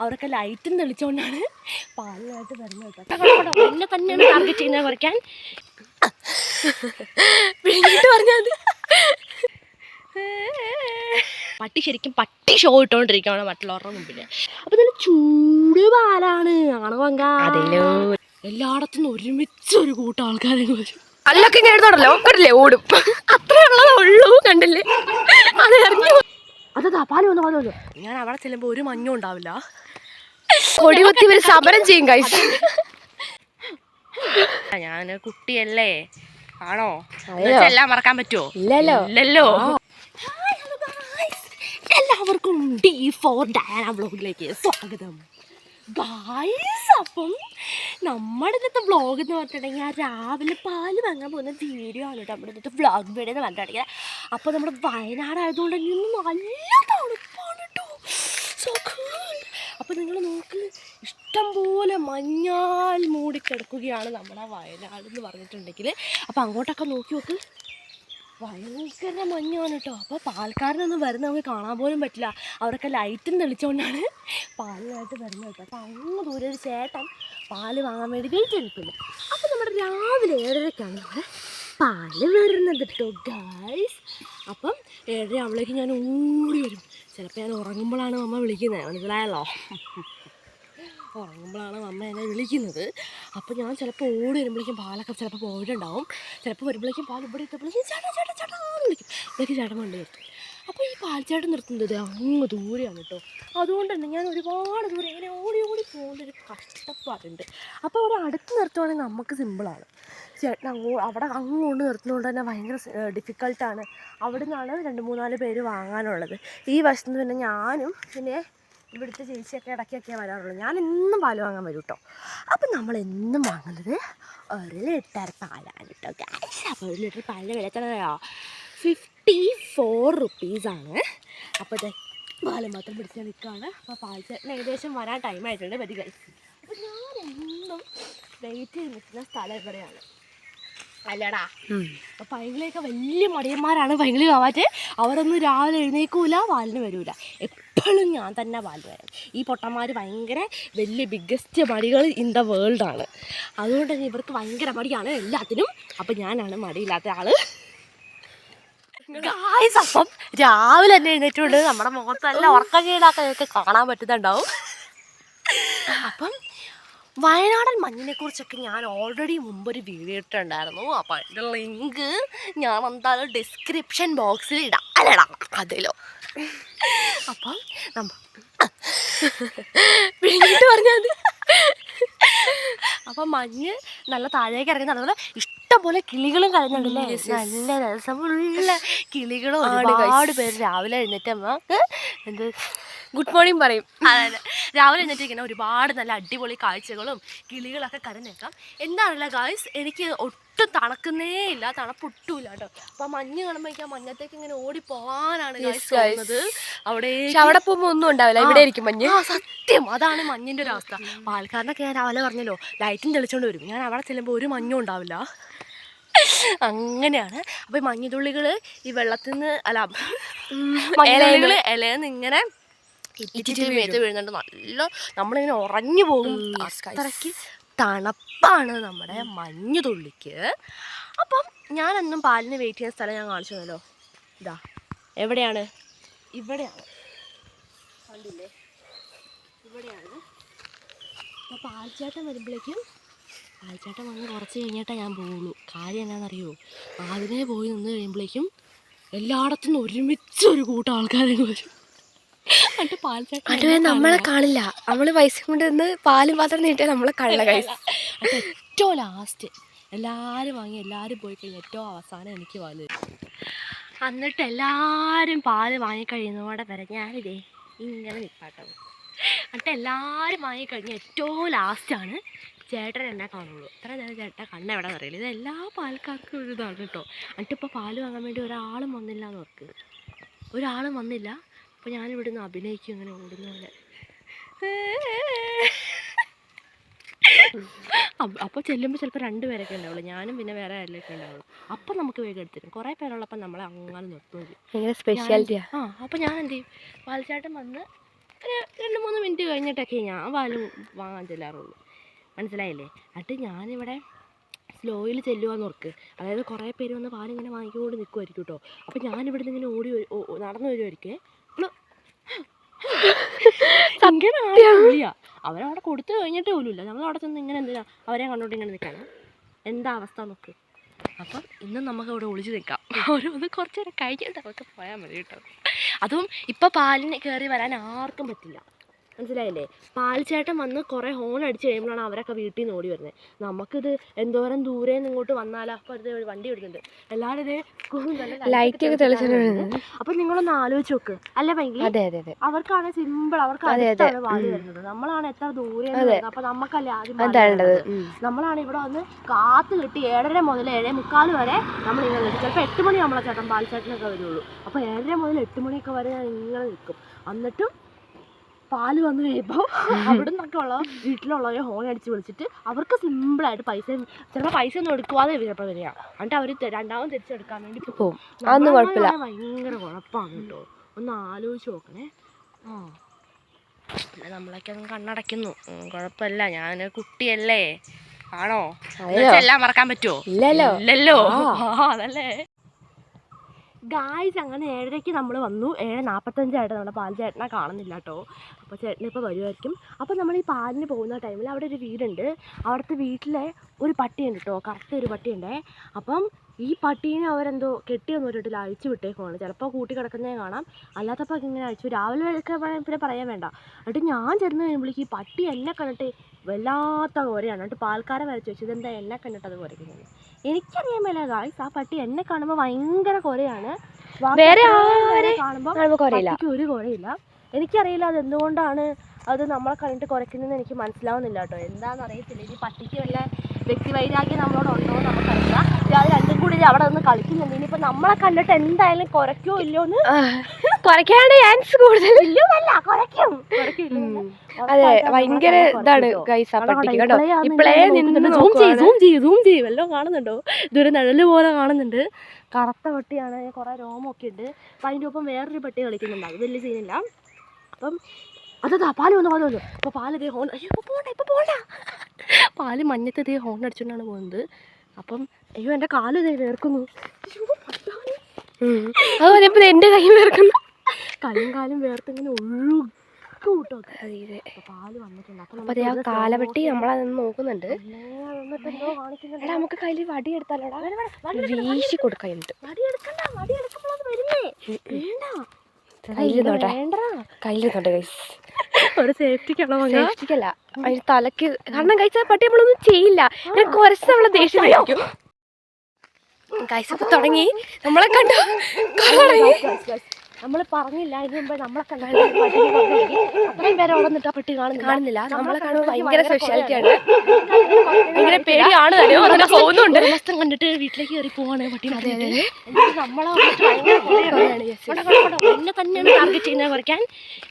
അവരൊക്കെ ലൈറ്റും തെളിച്ചുകൊണ്ടാണ് പാലിനായിട്ട് വരുന്നത് എന്നെ തന്നെയാണ് ടാർഗറ്റ് ചെയ്യുന്നത് കുറയ്ക്കാൻ. പറഞ്ഞാൽ പട്ടി ശരിക്കും പട്ടി ഷോ ഇട്ടോണ്ടിരിക്കുകയാണ് മറ്റുള്ളവരുടെ മുമ്പിൽ അപ്പൊ നല്ല ചൂട് പാലാണ്. ആണോ പങ്ക? എല്ലായിടത്തും ഒരുമിച്ച് ഒരു കൂട്ടം ആൾക്കാരെ വരും. അല്ലൊക്കെ ഇങ്ങനെ ഓടും. അത്രേ ഉള്ളതേ ഉള്ളൂ. വന്നു ഞാൻ അവിടെ ചെല്ലുമ്പോൾ ഒരു മഞ്ഞും ഉണ്ടാവില്ല. കൊടികുത്തി സമരം ചെയ്യും കൈസ് ഞാൻ കുട്ടിയല്ലേ? ആണോ? എല്ലാം മറക്കാൻ പറ്റുമോ ഇല്ലല്ലോ. ഇല്ലല്ലോ. എല്ലാവർക്കും ഡി ഫോർ ഡയാന വ്ലോഗിലേക്ക് സ്വാഗതം. ഗായ്സ് അപ്പം നമ്മുടെ ഇന്നത്തെ വ്ളോഗ് എന്ന് പറഞ്ഞിട്ടുണ്ടെങ്കിൽ ആ രാവിലെ പാൽ വാങ്ങാൻ പോകുന്ന വീഡിയോ ആണ് കേട്ടോ. നമ്മുടെ ഇന്നത്തെ വ്ളോഗ് വീഡിയോ എന്ന് പറഞ്ഞിട്ടുണ്ടെങ്കിൽ. അപ്പോൾ നമ്മുടെ വയനാട് ആയതുകൊണ്ട് തന്നെ നല്ല തണുപ്പാണ് കേട്ടോ സോ കൂൾ അപ്പോൾ നിങ്ങൾ നോക്ക് ഇഷ്ടംപോലെ മഞ്ഞാൽ മൂടിക്കിടക്കുകയാണ് നമ്മുടെ വയനാട് എന്ന് പറഞ്ഞിട്ടുണ്ടെങ്കിൽ. അപ്പോൾ അങ്ങോട്ടൊക്കെ നോക്കി നോക്ക്. ഭയങ്കര മഞ്ഞാണ് കേട്ടോ അപ്പോൾ പാൽക്കാരനൊന്നും വരുന്ന നമുക്ക് കാണാൻ പോലും പറ്റില്ല. അവരൊക്കെ ലൈറ്റും തെളിച്ചുകൊണ്ടാണ് പാലിനായിട്ട് വരുന്നത് കേട്ടോ അപ്പോൾ അങ്ങ് ദൂരെ ഒരു ചേട്ടൻ പാൽ വാങ്ങാൻ വേണ്ടി വെയിറ്റ് നിൽക്കുന്നു അപ്പോൾ നമ്മുടെ രാവിലെ ഏഴരക്കാണ് നമ്മുടെ പാൽ വരുന്നത് കേട്ടോ ഗായ്സ് അപ്പം ഏഴര അവളേക്ക് ഞാൻ ഓടി വരും. ചിലപ്പോൾ ഞാൻ ഉറങ്ങുമ്പോഴാണ് അമ്മ വിളിക്കുന്നത് മനസ്സിലായല്ലോ? ഉറങ്ങുമ്പോഴാണ് അമ്മ എന്നെ വിളിക്കുന്നത്. അപ്പോൾ ഞാൻ ചിലപ്പോൾ ഓടി വരുമ്പോഴേക്കും പാലൊക്കെ ചിലപ്പോൾ പോയിട്ടുണ്ടാവും ചിലപ്പോൾ വരുമ്പോഴേക്കും പാൽ ഇവിടെ എത്തുമ്പോഴേക്കും ചേട്ടാ ചേട്ടാ ചേട്ടാ വിളിക്കും. ഇതൊക്കെ ചേട്ടൻ വണ്ടി നിർത്തും. അപ്പോൾ ഈ പാൽച്ചാട്ടം നിർത്തുന്നത് അങ്ങ് ദൂരെയാണ് കേട്ടോ. അതുകൊണ്ട് തന്നെ ഞാൻ ഒരുപാട് ദൂരെ ഇങ്ങനെ ഓടി ഓടി പോകുന്ന ഒരു കഷ്ടപ്പാടുണ്ട്. അപ്പോൾ അവിടെ അടുത്ത് നിർത്തുവാണെങ്കിൽ നമുക്ക് സിമ്പിളാണ് ചേട്ടൻ അങ്ങോ അവിടെ അങ്ങോട്ട് നിർത്തുന്നതുകൊണ്ട് തന്നെ ഭയങ്കര ഡിഫിക്കൽട്ടാണ് അവിടെ നിന്നാണ് രണ്ട് മൂന്നാൽ പേര് വാങ്ങാനുള്ളത്. ഈ വശത്ത് നിന്ന് പിന്നെ ഞാനും പിന്നെ ഇവിടുത്തെ ചേച്ചിയൊക്കെ ഇടയ്ക്കൊക്കെ വരാറുള്ളൂ. ഞാൻ എന്നും പാൽ വാങ്ങാൻ വരും കേട്ടോ. അപ്പം നമ്മൾ എന്നും വാങ്ങുന്നത് ഒരു ലിറ്റർ പാലാണ് കേട്ടോ അപ്പോൾ ഒരു ലിറ്റർ പാലിന്റെ വില എത്രയോ? ഫിഫ്റ്റി ഫോർ റുപ്പീസാണ് അപ്പോൾ ഇത് പാൽ മാത്രം പിടിച്ച് നിൽക്കുകയാണ് അപ്പോൾ പാൽ ചേട്ടൻ ഏകദേശം വരാൻ ടൈം ആയിട്ടുണ്ട്. വരിക അപ്പോൾ ഞാൻ എന്നും വെയിറ്റ് ചെയ്ത് നിൽക്കുന്ന സ്ഥലം ഇവിടെയാണ്. അല്ലടാ. അപ്പോൾ പൈങ്കിളിയൊക്കെ വലിയ മടിയന്മാരാണ് പൈങ്കിളി ആവാറ്റ് അവരൊന്നും രാവിലെ എഴുന്നേക്കൂല പാലിന് വരൂല. എപ്പോഴും ഞാൻ തന്നെ പാൽ വരാം. ഈ പൊട്ടന്മാർ ഭയങ്കര വലിയ ബിഗ്ഗസ്റ്റ് മടികൾ ഇൻ ദ വേൾഡാണ് അതുകൊണ്ട് തന്നെ ഇവർക്ക് ഭയങ്കര മടിയാണ് എല്ലാത്തിനും. അപ്പോൾ ഞാനാണ് മടിയില്ലാത്ത ആൾ. ഗായ്സ് അപ്പം രാവിലെ തന്നെ എഴുന്നേറ്റുകൊണ്ട് നമ്മുടെ മുഖത്തെല്ലാം ഉറക്കം കീഴാക്കൊക്കെ കാണാൻ പറ്റുന്നുണ്ടാവും. അപ്പം വയനാടൻ മഞ്ഞിനെ കുറിച്ചൊക്കെ ഞാൻ ഓൾറെഡി മുമ്പൊരു വീഡിയോ ഇട്ടിട്ടുണ്ടായിരുന്നു. അപ്പം അതിന്റെ ലിങ്ക് ഞാൻ എന്തായാലും ഡിസ്ക്രിപ്ഷൻ ബോക്സിൽ ഇടാം. അല്ലടാ അതിലോ. അപ്പം നമ്മ വീണ്ടും പറഞ്ഞാൽ അപ്പം മഞ്ഞ് നല്ല താഴേക്ക് ഇറങ്ങി അതുപോലെ ഇഷ്ടംപോലെ കിളികളും കഴിഞ്ഞുണ്ടല്ലേ നല്ല രസമുള്ള കിളികളും ഒരുപാട് പേര് രാവിലെ എഴുന്നേറ്റ് നമുക്ക് എന്ത് ഗുഡ് മോർണിംഗ് പറയും. അതെ രാവിലെ എഴുന്നേറ്റ് ഒരുപാട് നല്ല അടിപൊളി കാഴ്ചകളും കിളികളൊക്കെ കരഞ്ഞേക്കാം എന്താണല്ലോ ഗായ്സ് എനിക്ക് ഒട്ടും തണക്കുന്നേ ഇല്ല. തണുപ്പൊട്ടുമില്ല കേട്ടോ. അപ്പൊ മഞ്ഞ് കാണുമ്പോൾ എനിക്ക് ആ മഞ്ഞത്തേക്ക് ഇങ്ങനെ ഓടി പോവാനാണ് തോന്നുന്നത്. അവിടെ അവിടെ പോകുമ്പോ ഒന്നും ഉണ്ടാവില്ല. ഇവിടെ ആയിരിക്കും മഞ്ഞ്. ആ സത്യം. അതാണ് മഞ്ഞിന്റെ ഒരു അവസ്ഥ. ആൾക്കാരനൊക്കെ ഞാൻ രാവിലെ പറഞ്ഞല്ലോ ലൈറ്റും തെളിച്ചോണ്ട് വരും. ഞാൻ അവിടെ ചെല്ലുമ്പോൾ ഒരു മഞ്ഞും ഉണ്ടാവില്ല. അങ്ങനെയാണ്. അപ്പൊ ഈ മഞ്ഞുതുള്ളികൾ ഈ വെള്ളത്തിൽ നിന്ന് അല്ല ഇലയിൽ നിന്ന് ഇങ്ങനെ ഇറ്റിറ്റ് മേത്ത് വീഴുന്നുണ്ട്. നല്ല നമ്മളിങ്ങനെ ഉറഞ്ഞു പോകും. അത്രയ്ക്ക് തണുപ്പാണ് നമ്മുടെ മഞ്ഞുതുള്ളിക്ക് അപ്പം ഞാനെന്നും പാലിന് വെയിറ്റ് ചെയ്യുന്ന സ്ഥലം ഞാൻ കാണിച്ചു തന്നല്ലോ. ഇതാ. എവിടെയാണ്? ഇവിടെയാണ്. കണ്ടില്ലേ? ഇവിടെയാണ്. അപ്പോൾ പാൽച്ചാട്ടം വരുമ്പോഴേക്കും പാൽച്ചാട്ടം വന്ന് കുറച്ച് കഴിഞ്ഞിട്ടേ ഞാൻ പോകുള്ളൂ കാര്യം എന്നാണെന്നറിയോ ആദ്യമേ പോയി നിന്ന് കഴിയുമ്പോഴേക്കും എല്ലായിടത്തുനിന്നും ഒരുമിച്ച് ഒരു കൂട്ടം ആൾക്കാരെ വരും. അതുവരെ നമ്മളെ കാണില്ല. നമ്മൾ പൈസ കൊണ്ട് നിന്ന് പാലും പാത്രം നീട്ടിയാൽ നമ്മളെ കള്ള എന്നിട്ട് ഏറ്റവും ലാസ്റ്റ് എല്ലാരും വാങ്ങി എല്ലാരും പോയി കഴിഞ്ഞ ഏറ്റവും അവസാനം എനിക്ക് പാൽ എന്നിട്ട് എല്ലാവരും പാൽ വാങ്ങിക്കഴിയുന്നതോടെ വരെ ഞാനിതേ ഇങ്ങനെ നിൽപ്പാട്ടോ എന്നിട്ട് എല്ലാവരും വാങ്ങിക്കഴിഞ്ഞ ഏറ്റവും ലാസ്റ്റാണ് ചേട്ടൻ എന്നെ കാണുള്ളൂ. ഇത്ര നേരം ചേട്ടൻ കണ്ണ എവിടെ അറിയില്ല. ഇത് എല്ലാ പാൽക്കാർക്കും ഒരു ഇതാണ് കേട്ടോ. എന്നിട്ട് ഇപ്പോൾ പാൽ വാങ്ങാൻ വേണ്ടി ഒരാളും വന്നില്ല എന്ന് ഓർക്ക് ഒരാളും വന്നില്ല. അപ്പോൾ ഞാനിവിടുന്ന് അഭിനയിക്കും ഇങ്ങനെ ഓടുന്ന പോലെ. അപ്പോൾ ചെല്ലുമ്പോൾ ചിലപ്പോൾ രണ്ട് പേരൊക്കെ ഉണ്ടാവുള്ളൂ. ഞാനും പിന്നെ വേറെ ആരിലൊക്കെ ഉണ്ടാവുള്ളൂ. അപ്പം നമുക്ക് വേഗം എടുത്തിരും കുറേ പേരുള്ളപ്പം നമ്മളെ അങ്ങനെ നിർത്തും സ്പെഷ്യാലിറ്റിയാ ആ. അപ്പോൾ ഞാൻ എന്ത് ചെയ്യും? പാൽച്ചാട്ടം വന്ന് ഒരു രണ്ട് മൂന്ന് മിനിറ്റ് കഴിഞ്ഞിട്ടൊക്കെ ഞാൻ വാലും വാങ്ങാൻ ചെല്ലാറുള്ളൂ. മനസ്സിലായില്ലേ? എന്നിട്ട് ഞാനിവിടെ സ്ലോയിൽ ചെല്ലുവാന്ന് ഓർക്ക്. അതായത് കുറേ പേര് വന്ന് പാലിങ്ങനെ വാങ്ങിക്കൊണ്ട് നിൽക്കുമായിരിക്കും കേട്ടോ അപ്പോൾ ഞാനിവിടെ നിന്ന് ഇങ്ങനെ ഓടി നടന്നു വരുമായിരിക്കേ അവരവിടെ കൊടുത്തു കഴിഞ്ഞിട്ട് പോലുമില്ല നമ്മൾ അവിടെ ചെന്ന് ഇങ്ങനെ എന്തിനാ? അവരെ കണ്ടോണ്ട് ഇങ്ങനെ നിൽക്കാൻ എന്താ അവസ്ഥ നോക്ക്. അപ്പം ഇന്ന് നമുക്ക് അവിടെ ഒളിച്ചു നിൽക്കാം. ഓരോന്ന് കുറച്ച് നേരം കഴിഞ്ഞിട്ട് നമുക്ക് പോയാൽ മതി കേട്ടോ. അതും ഇപ്പം പാലിന് കയറി വരാൻ ആർക്കും പറ്റില്ല. മനസ്സിലായില്ലേ? പാൽച്ചേട്ടൻ വന്ന് കുറേ ഹോൺ അടിച്ച് കഴിയുമ്പോഴാണ് അവരൊക്കെ വീട്ടിൽ നിന്ന് ഓടി വരുന്നത് നമുക്കിത് എന്തോരം ദൂരെ നിന്ന് ഇങ്ങോട്ട് വന്നാലാ. അപ്പോൾ ഒരു വണ്ടി വിടുന്നുണ്ട് എല്ലാവരും ഇതേ ലൈറ്റ് ഒക്കെ തെളിച്ചിട്ട് വരുന്നത്. അപ്പം നിങ്ങളൊന്ന് ആലോചിച്ച് നോക്ക്. അല്ല ഭയങ്കര അതെ അതെ അതെ. അവർക്കാണ് സിമ്പിൾ അവർക്ക് അതെ, അതെ. അടുത്താണ് വാൽ വരുന്നത്. നമ്മളാണ് എത്ര ദൂരെ. അപ്പൊ നമുക്കല്ലേ ആദ്യം നമ്മളാണ് ഇവിടെ വന്ന് കാത്ത് കിട്ടി ഏഴര മുതൽ ഏഴേ മുക്കാൽ വരെ നമ്മൾ ഇങ്ങനെ നിൽക്കും ചിലപ്പോൾ എട്ട് മണി നമ്മളെ ചേട്ടൻ പാൽച്ചേട്ടനൊക്കെ വരുള്ളൂ. അപ്പോൾ ഏഴര മുതൽ എട്ട് മണിയൊക്കെ വരെ ഞാൻ ഇങ്ങനെ നിൽക്കും എന്നിട്ടും പാൽ വന്നു കഴിയുമ്പോൾ അവിടെ നിന്നൊക്കെ ഉള്ള വീട്ടിലുള്ളവരെ ഹോൺ അടിച്ച് വിളിച്ചിട്ട് അവർക്ക് സിമ്പിളായിട്ട് പൈസ ചിലപ്പോൾ പൈസ ഒന്നും എടുക്കുവാതെ ചിലപ്പോൾ വരിക. എന്നിട്ട് അവർ രണ്ടാമത് തിരിച്ചെടുക്കാൻ വേണ്ടി പോകും. പോവും അതൊന്നും കുഴപ്പമില്ല. ഭയങ്കര കുഴപ്പമാണ് കേട്ടോ. ഒന്ന് ആലോചിച്ച് നോക്കണേ. ആ. നമ്മളൊക്കെ അങ്ങ് കണ്ണടയ്ക്കുന്നു. കുഴപ്പമില്ല. ഞാൻ കുട്ടിയല്ലേ. ആണോ? എല്ലാം മറക്കാൻ പറ്റുമോ ഇല്ലല്ലോ. ഇല്ലല്ലോ. അതല്ലേ. ഗായ്സ് അങ്ങനെ ഏഴരയ്ക്ക് നമ്മൾ വന്നു. ഏഴ് നാൽപ്പത്തഞ്ചായിട്ട് നമ്മുടെ പാൽ ചേട്ടനെ കാണുന്നില്ല കേട്ടോ. അപ്പോൾ ചേട്ടൻ ഇപ്പോൾ വരുമായിരിക്കും അപ്പോൾ നമ്മൾ ഈ പാലിന് പോകുന്ന ടൈമിൽ അവിടെ ഒരു വീടുണ്ട്. അവിടുത്തെ വീട്ടിലെ ഒരു പട്ടിയുണ്ട് കേട്ടോ. കറക്റ്റ് ഒരു പട്ടിയുണ്ടേ. അപ്പം ഈ പട്ടീനെ അവരെന്തോ കെട്ടിയൊന്നും ഒരിട്ടില്ല അഴിച്ചു വിട്ടേക്കുവാണ്. ചിലപ്പോൾ കൂട്ടി കിടക്കുന്നതേ കാണാം. അല്ലാത്തപ്പോൾ ഇങ്ങനെ അഴിച്ചു. രാവിലെ ഒക്കെ പിന്നെ പറയാൻ വേണ്ട. എന്നിട്ട് ഞാൻ ചെന്ന് കഴിയുമ്പോഴേക്ക് ഈ പട്ടി എന്നെ കണ്ടിട്ട് വല്ലാത്ത കോരയാണ്. എന്നിട്ട് പാൽക്കാരൻ വരച്ച് വെച്ചു ഇതെന്താ എന്നെ കണ്ടിട്ട് അത് കുരയ്ക്കുന്നത് എനിക്കറിയാൻ മേല ഗായ്സ് ആ പട്ടി എന്നെ കാണുമ്പോൾ ഭയങ്കര കൊരയാണ്. വേറെ കാണുമ്പോൾ ഒരു കൊരയില്ല. എനിക്കറിയില്ല അത് എന്തുകൊണ്ടാണ് അത് നമ്മളെ കണ്ടിട്ട് കുറയ്ക്കുന്നതെന്ന് എനിക്ക് മനസ്സിലാവുന്നില്ല കേട്ടോ. എന്താണെന്ന് അറിയത്തില്ല ഇനി പട്ടിക്ക് വല്ല വ്യക്തിവൈരാഗ്യം നമ്മളോട് ഉണ്ടോ എന്ന് നമുക്കറിയില്ല. അത് രണ്ടും കൂടി അവിടെ നിന്ന് കളിക്കുന്നുണ്ട്. ഇനിയിപ്പോൾ നമ്മളെ കണ്ടിട്ട് എന്തായാലും കുറയ്ക്കോ ഇല്ലയോ എന്ന് കുറയ്ക്കാണ്ട് ചാൻസ് കൂടുതൽ അതെ ഭയങ്കര ഇതാണ് ഗൈസ് ആ പട്ടിക്ക് കേട്ടോ. ഇപ്പളേ നിന്ന് ചെയ്യും സൂം ചെയ്യും സൂം ചെയ്യും. എല്ലാം കാണുന്നുണ്ടോ? ഇതൊരു നിഴൽ പോലെ കാണുന്നുണ്ട്. കറുത്ത പട്ടിയാണ് കുറെ രോമൊക്കെ ഉണ്ട്. അപ്പം അതിന്റെ ഒപ്പം വേറൊരു പട്ടി കളിക്കുന്നുണ്ട്. അത് വലിയ സീനില്ല അപ്പം അതാ പാൽ വന്നു പാൽ വന്നു. അപ്പോൾ പാൽ ഇതേ ഹോൺ അയ്യോ ഇപ്പോൾ പോണ്ട ഇപ്പോൾ പോണ്ട. പാൽ മഞ്ഞത്തെ ഇതേ ഹോൺ അടിച്ചുകൊണ്ടാണ് പോകുന്നത്. അപ്പം അയ്യോ എന്റെ കാൽ ഇതേ വേർക്കുന്നു. അതുപോലെ പറഞ്ഞപ്പോ എന്റെ കൈ വേർക്കുന്നു. കൈയും കാലും വേർത്തിങ്ങനെ ഒഴുകും കൂട്ടോ പാൽ വന്നിട്ടുണ്ട്. കാലവട്ടി നമ്മളതൊന്ന് നോക്കുന്നുണ്ട്. എടാ നമുക്ക് കയ്യിൽ വടി എടുത്താലോടാ. വീശി കൊടുക്കുന്നുണ്ട് കയ്യിലിരുന്നോട്ടെ വേണ്ട. കയ്യിലിരുന്നോട്ടെ. ഗൈസ് ഒരു സേഫ്റ്റിക്കാണോ സേഫ്റ്റിക്കല്ല. അതിന് തലക്ക് കാരണം കഴിച്ച പട്ടി നമ്മളൊന്നും ചെയ്യില്ല. ഞാൻ കുറച്ച് നമ്മളെ ദേഷ്യം കഴിക്കും ഗൈസ് തുടങ്ങി. നമ്മളെ കണ്ടു? നമ്മൾ പറഞ്ഞില്ല ഇതിന് മുമ്പ് നമ്മളെ കണ്ടാൽ പട്ടിയെ കൊണ്ടുപോയി. അത്രയും പേരെ അവിടെ നിന്നിട്ട് പെട്ടി കാണുന്നില്ല. നമ്മളെ കാണുമ്പോൾ ഭയങ്കര സ്പെഷ്യാലിറ്റി ആണ്. ഭയങ്കര പേടിയാണ് തന്നെ അങ്ങനെ പോകുന്നുണ്ട്. മാസം കണ്ടിട്ട് വീട്ടിലേക്ക് കയറി പോവാണ് പട്ടി നമ്മളെ. എന്നെ തന്നെയാണ് ടാർഗറ്റ് ചെയ്യുന്നത് കുറയ്ക്കാൻ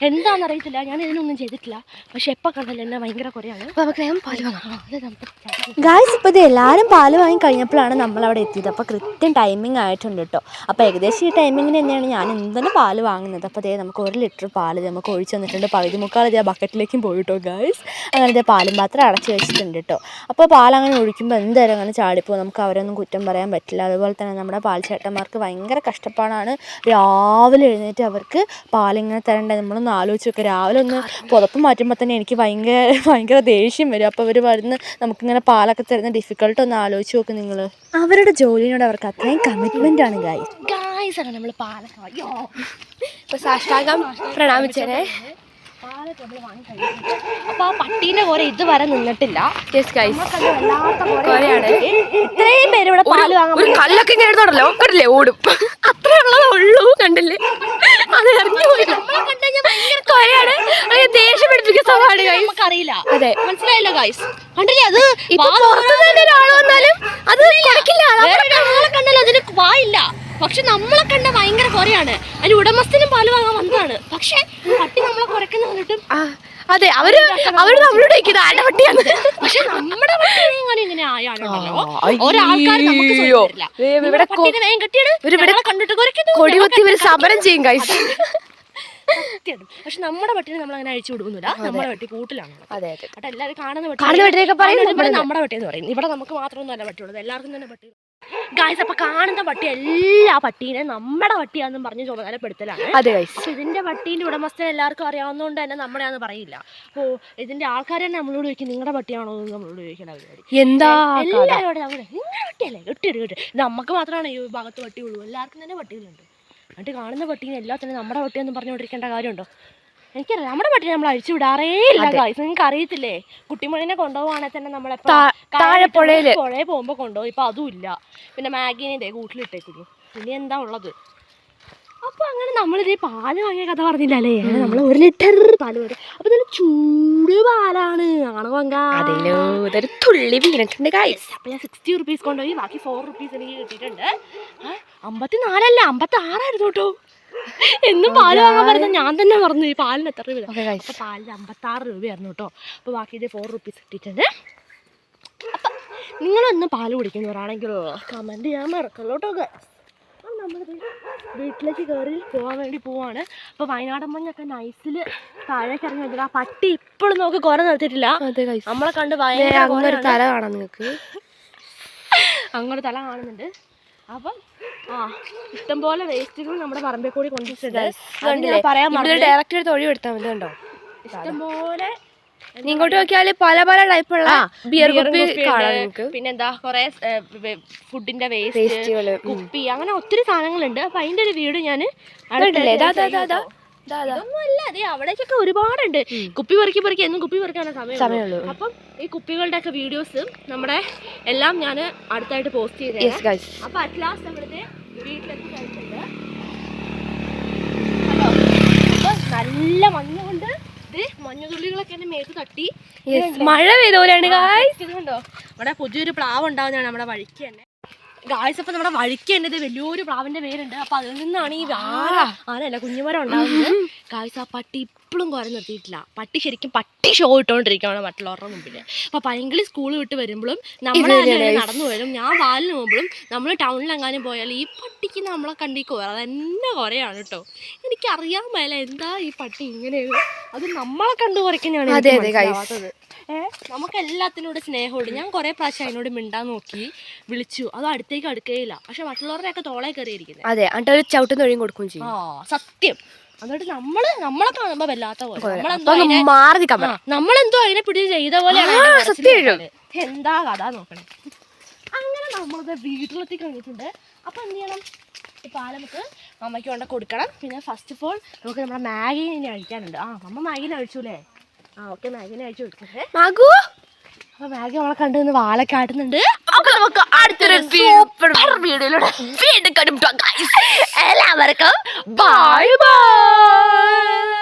എന്താണെന്ന് അറിയത്തില്ല ഞാൻ ഇതിനൊന്നും ചെയ്തിട്ടില്ല. പക്ഷെ എപ്പോൾ കണ്ടാലും എന്നെ ഭയങ്കര കുറയാണ് അപ്പൊ നമുക്ക് വേഗം പാൽ വാങ്ങാം. അത് നമുക്ക് ഗായ്സ് ഇപ്പോൾ ഇത് എല്ലാരും പാൽ വാങ്ങി കഴിഞ്ഞപ്പോഴാണ് നമ്മൾ അവിടെ എത്തിയത്. അപ്പോൾ കൃത്യം ടൈമിംഗ് ആയിട്ടുണ്ട് കേട്ടോ. അപ്പോൾ ഏകദേശം ഈ ടൈമിങ്ങിന് തന്നെയാണ് ഞാൻ എന്താണ് പാൽ വാങ്ങുന്നത്. അപ്പോൾ അതേ നമുക്ക് ഒരു ലിറ്റർ പാൽ നമുക്ക് ഒഴിച്ച് തന്നിട്ടുണ്ട്. പകുതി മുക്കാൽ ഇതേ ബക്കറ്റിലേക്കും പോയിട്ടോ ഗായ്സ് അങ്ങനെ ഇതേ പാലും പാത്രം അടച്ച് വെച്ചിട്ടുണ്ട് കേട്ടോ അപ്പോൾ പാൽ അങ്ങനെ ഒഴിക്കുമ്പോൾ എന്തായാലും അങ്ങനെ ചാടിപ്പോൾ നമുക്ക് അവരൊന്നും കുറ്റം പറയാൻ പറ്റില്ല. അതുപോലെ തന്നെ നമ്മുടെ പാൽ ചേട്ടന്മാർക്ക് ഭയങ്കര കഷ്ടപ്പാടാണ്. രാവിലെ എഴുന്നേറ്റ് അവർക്ക് പാലിങ്ങനെ തരണ്ടേ? നമ്മളൊന്ന് ആലോചിച്ച് നോക്കുക രാവിലെ ഒന്ന് പുതപ്പ് മാറ്റുമ്പോൾ തന്നെ എനിക്ക് ഭയങ്കര ഭയങ്കര ദേഷ്യം വരും. അപ്പോൾ അവർ വരുന്ന നമുക്കിങ്ങനെ പാലൊക്കെ തരുന്ന ഡിഫിക്കൽട്ട് ഒന്ന് ആലോചിച്ച് നോക്ക് നിങ്ങൾ അവരുടെ ജോലിയോട് അവർക്ക് അത്രയും കമ്മിറ്റ്മെന്റ് ആണ് ഗായ് ആണ് നമ്മൾ പാലൊക്കെ. അയ്യോ. ഇപ്പൊ സാഷ്ടാംഗം പ്രണാമിച്ചേനെ. പാലൊക്കെ നമ്മൾ വാങ്ങി കഴിഞ്ഞിട്ടുണ്ട് അപ്പോൾ ആ പട്ടീന്റെ പോലെ ഇതുവരെ നിന്നിട്ടില്ല. കൊരയാണ്. ഇത്രയും പേര് ഇവിടെ പാൽ വാങ്ങാൻ ഒരു കല്ലൊക്കെ ഇങ്ങനെ എടുത്തോണ്ടല്ലോ? കണ്ടില്ലേ? ഓടും. അത്രേ ഉള്ളതേ ഉള്ളൂ. കണ്ടില്ലേ? അത് ഇറങ്ങി പോയി. കൊരയാണ് ദേഷ്യം പിടിപ്പിക്കുന്ന സ്വഭാവമാണ് നമുക്കറിയില്ല അതെ. മനസ്സിലായില്ല ഗൈസ് കണ്ടില്ലേ? അത് പുറത്തു തന്നെ ഒരാൾ വന്നാലും അത് കണ്ടില്ല അതിന് വായില്ല പക്ഷെ നമ്മളെ കണ്ട ഭയങ്കര കുറയാണ് അതിന് ഉടമസ്ഥനും പാൽ വാങ്ങാൻ വന്നതാണ്. പക്ഷെ പട്ടി നമ്മളെ കുറയ്ക്കുന്ന കണ്ടിട്ടും അതെ അവർ അവർ നമ്മളോട് ചോദിക്കുന്നത് ആരുടെ പട്ടിയാണ്? പക്ഷെ നമ്മുടെ പട്ടി ഇങ്ങനെ ആയാലുണ്ടല്ലോ ആ, ഒരാൾക്കാർ നമുക്ക് കണ്ടിട്ട് ഇവർ സമരം ചെയ്യും സത്യമായിട്ടും പക്ഷെ നമ്മുടെ പട്ടിനെ നമ്മൾ അങ്ങനെ അഴിച്ചു കൊടുക്കുന്നില്ല നമ്മുടെ പട്ടി കൂട്ടിലാണ്. അതെ അതെ. എല്ലാവരും കാണുന്ന പട്ടി നമ്മുടെ പട്ടി എന്ന് പറയും. ഇവിടെ നമുക്ക് മാത്രമൊന്നുമല്ല പട്ടിയുള്ളത്. എല്ലാവർക്കും തന്നെ പട്ടി ഗായ്സ് അപ്പൊ കാണുന്ന പട്ടി എല്ലാ പട്ടീനെ നമ്മുടെ പട്ടിയാന്ന് പറഞ്ഞ് ചുമതലപ്പെടുത്തലാണ്. അതെ ഇതിന്റെ പട്ടീന്റെ ഉടമസ്ഥൻ എല്ലാവർക്കും അറിയാവുന്നതുകൊണ്ട് തന്നെ നമ്മുടെയാന്ന് പറയില്ല. ഓ ഇതിന്റെ ആൾക്കാർ തന്നെ നമ്മളോട് ചോദിക്കും നിങ്ങളുടെ പട്ടിയാണോ? എന്ന് നമ്മളോട് ചോദിക്കണം എന്താ എല്ലാവരോടും നമ്മുടെ നിങ്ങളുടെ പട്ടിയല്ലേ? കെട്ടിയിട്ട് കെട്ടി നമുക്ക് മാത്രമാണ് ഈ ഭാഗത്ത് പട്ടി ഉള്ളൂ. എല്ലാവർക്കും തന്നെ പട്ടികളുണ്ട്. എന്നിട്ട് കാണുന്ന പട്ടീനെ എല്ലാത്തിനും നമ്മുടെ പട്ടിയെന്ന് പറഞ്ഞുകൊണ്ടിരിക്കേണ്ട കാര്യമുണ്ടോ? എനിക്കറിയാം. നമ്മുടെ പട്ടിയെ നമ്മൾ അഴിച്ചു വിടാറേ ഇല്ല ഗൈസ് നിങ്ങൾക്ക് അറിയത്തില്ലേ? കുട്ടിമണിനെ കൊണ്ടുപോവാണെങ്കിൽ തന്നെ നമ്മളെ താഴെ. പുഴയിൽ പോകുമ്പോൾ കൊണ്ടുപോകും. ഇപ്പൊ അതും ഇല്ല. പിന്നെ മാഗീനെ ഇതേ കൂട്ടിലിട്ടേക്കുന്നു ഇനി എന്താ ഉള്ളത്? അപ്പൊ അങ്ങനെ നമ്മളിത് പാൽ വാങ്ങിയ കഥ പറഞ്ഞില്ലല്ലേ നമ്മൾ ഒരു ലിറ്റർ പാൽ വരും അപ്പൊ നല്ല ചൂട് പാലാണ്. ആണോ അതിലോ ഇതൊരു തുള്ളി വീണിട്ടുണ്ട് ഗൈസ് അപ്പൊ ഞാൻ സിക്സ്റ്റി റുപ്പീസ് കൊണ്ടുപോയി. ബാക്കി ഫോർ റുപ്പീസ് എനിക്ക് കിട്ടിയിട്ടുണ്ട്. അമ്പത്തി നാലല്ല അമ്പത്തി ആറായിരുന്നു കേട്ടോ. എന്നും പാൽ വാങ്ങാൻ പറഞ്ഞ ഞാൻ തന്നെ പറഞ്ഞു ഈ പാലിന് എത്ര രൂപ അപ്പൊ പാലിന് അമ്പത്തി ആറ് രൂപയായിരുന്നു കേട്ടോ. അപ്പൊ ബാക്കി ഇത് ഫോർ റുപ്പീസ് കിട്ടിയിട്ടുണ്ട് അപ്പൊ നിങ്ങളൊന്ന് പാൽ കുടിക്കുന്നവരാണെങ്കിലോ കമന്റ് ചെയ്യാൻ മറക്കല്ലോ കേട്ടോ guys. അപ്പൊ നമ്മളിത് വീട്ടിലേക്ക് കയറി പോകാൻ വേണ്ടി പോവാണ്. അപ്പൊ വയനാടൻ മഞ്ഞൊക്കെ നൈസിൽ താഴേക്ക് ഇറങ്ങി വെച്ചിട്ട് ആ പട്ടി ഇപ്പോഴും നോക്ക് കുറെ നിർത്തിയിട്ടില്ല ഗൈസ് നമ്മളെ കണ്ട് ഭയങ്കര ഒരു തല കാണാം നിങ്ങൾക്ക് അങ്ങോട്ട് തല കാണുന്നുണ്ട്. അപ്പം ഇഷ്ടംപോലെ വേസ്റ്റുകൾ നമ്മുടെ പറമ്പിൽ കൂടി കൊണ്ടുവച്ചിട്ടുണ്ട് ഡയറക്റ്റ് ഒരു തൊഴി എടുത്താൽ മതി കണ്ടോ? ഇഷ്ടംപോലെ ഇങ്ങോട്ട് നോക്കിയാൽ പല പല ടൈപ്പുള്ള ബിയർ കുപ്പി പിന്നെന്താ കൊറേ ഫുഡിന്റെ വേസ്റ്റ് കുപ്പി അങ്ങനെ ഒത്തിരി സാധനങ്ങളുണ്ട്. അപ്പൊ അതിന്റെ ഒരു വീട് ഞാൻ കണ്ടില്ലേ അല്ല അതെ അവിടേക്കൊക്കെ ഒരുപാടുണ്ട്. കുപ്പി പെറുക്കി പെറുക്കി എന്നും കുപ്പി പറിക്കാനാണ് സമയം സമയമുള്ളൂ. അപ്പം ഈ കുപ്പികളുടെ ഒക്കെ വീഡിയോസ് നമ്മുടെ എല്ലാം ഞാൻ അടുത്തായിട്ട് പോസ്റ്റ് ചെയ്തേ ഗൈസ് അപ്പൊ അറ്റ് ലാസ്റ്റ് നമ്മളിത് വീട്ടിലെത്തി കഴിച്ചിട്ടുണ്ട് നല്ല മഞ്ഞ കൊണ്ട് മഞ്ഞുതുള്ളികളൊക്കെ എന്റെ മേത്ത് തട്ടി. മഴ പെയ്തോലെയാണ് ഗൈസ് ഇതുകൊണ്ടോ ഇവിടെ പുതിയൊരു പ്ലാവ് ഉണ്ടാവുന്നതാണ് നമ്മുടെ വഴിക്ക് തന്നെ. ഗായ്സ് അപ്പൊ നമ്മുടെ വഴിക്ക് തന്നെ ഇത് വലിയൊരു പ്രാവിന്റെ പേരുണ്ട്. അപ്പൊ അതിൽ നിന്നാണ് ഈ ആന ആനല്ല കുഞ്ഞുമരം ഉണ്ടാകുന്നത് ഗായ്സ് ആ പട്ടി ഇപ്പോഴും കുറെ നിർത്തിയിട്ടില്ല. പട്ടി ശരിക്കും പട്ടി ഷോ ഇട്ടുകൊണ്ടിരിക്കുകയാണ് മറ്റുള്ളവരുടെ മുമ്പിൽ അപ്പൊ പൈങ്കിളി സ്കൂൾ വിട്ട് വരുമ്പോഴും നമ്മളെ നടന്നു വരും. ഞാൻ വാലിന് പോകുമ്പോഴും നമ്മൾ ടൗണിലെങ്ങാനും പോയാൽ ഈ പട്ടിക്ക് നമ്മളെ കണ്ടി കുറെ തന്നെ കുറയാണ് കേട്ടോ എനിക്കറിയാൻ മേല എന്താ ഈ പട്ടി ഇങ്ങനെയാണ്. അത് നമ്മളെ കണ്ടു കുറയ്ക്കുന്നതാണ്. മനസ്സിലാവാത്തത്. നമുക്ക് എല്ലാത്തിനോട് സ്നേഹമുണ്ട്. ഞാൻ കുറെ പ്രാവശ്യം അതിനോട് മിണ്ടാൻ നോക്കി വിളിച്ചു. അത് അടുത്തേക്ക് അടുക്കുകയില്ല പക്ഷെ മറ്റുള്ളവരുടെ ഒക്കെ തോളേ കയറിയിരിക്കുന്നത് അതെ എന്നിട്ട് ഒരു ചവിട്ടും തൊഴിയും കൊടുക്കുകയും ചെയ്യും. ആ സത്യം. എന്നിട്ട് നമ്മൾ നമ്മളെ കാണുമ്പോ വല്ലാത്ത പോലെ. നമ്മളെന്തോ അതിനെ നമ്മളെന്തോ പിടിച്ച് ചെയ്ത പോലെയാണ്. എന്താ കഥ നോക്കണേ? അങ്ങനെ നമ്മളത് വീട്ടിലെത്തി കഴിഞ്ഞിട്ടുണ്ട്. അപ്പൊ എന്ത് ചെയ്യണം? പാല നമുക്ക് അമ്മയ്ക്ക് കൊണ്ട് കൊടുക്കണം. പിന്നെ ഫസ്റ്റ് ഓഫ് ഓൾ നമുക്ക് നമ്മുടെ മാഗിനെ അഴിക്കാനുണ്ട്. ആ അമ്മ മാഗിനെ അഴിച്ചൂലേ ആ ഓക്കെ മാഗിനെ അഴിച്ചു കൊടുക്കട്ടെ. മകു അപ്പൊ മാഗി നമ്മളെ കണ്ടു നിന്ന് വാലൊക്കെ ആട്ടുന്നുണ്ട്. അപ്പൊ നമുക്ക് അടുത്തൊരു സൂപ്പർ വീഡിയോയിലൂടെ വീണ്ടും കണ്ടുമുട്ടാം. എല്ലാവർക്കും ബൈ ബൈ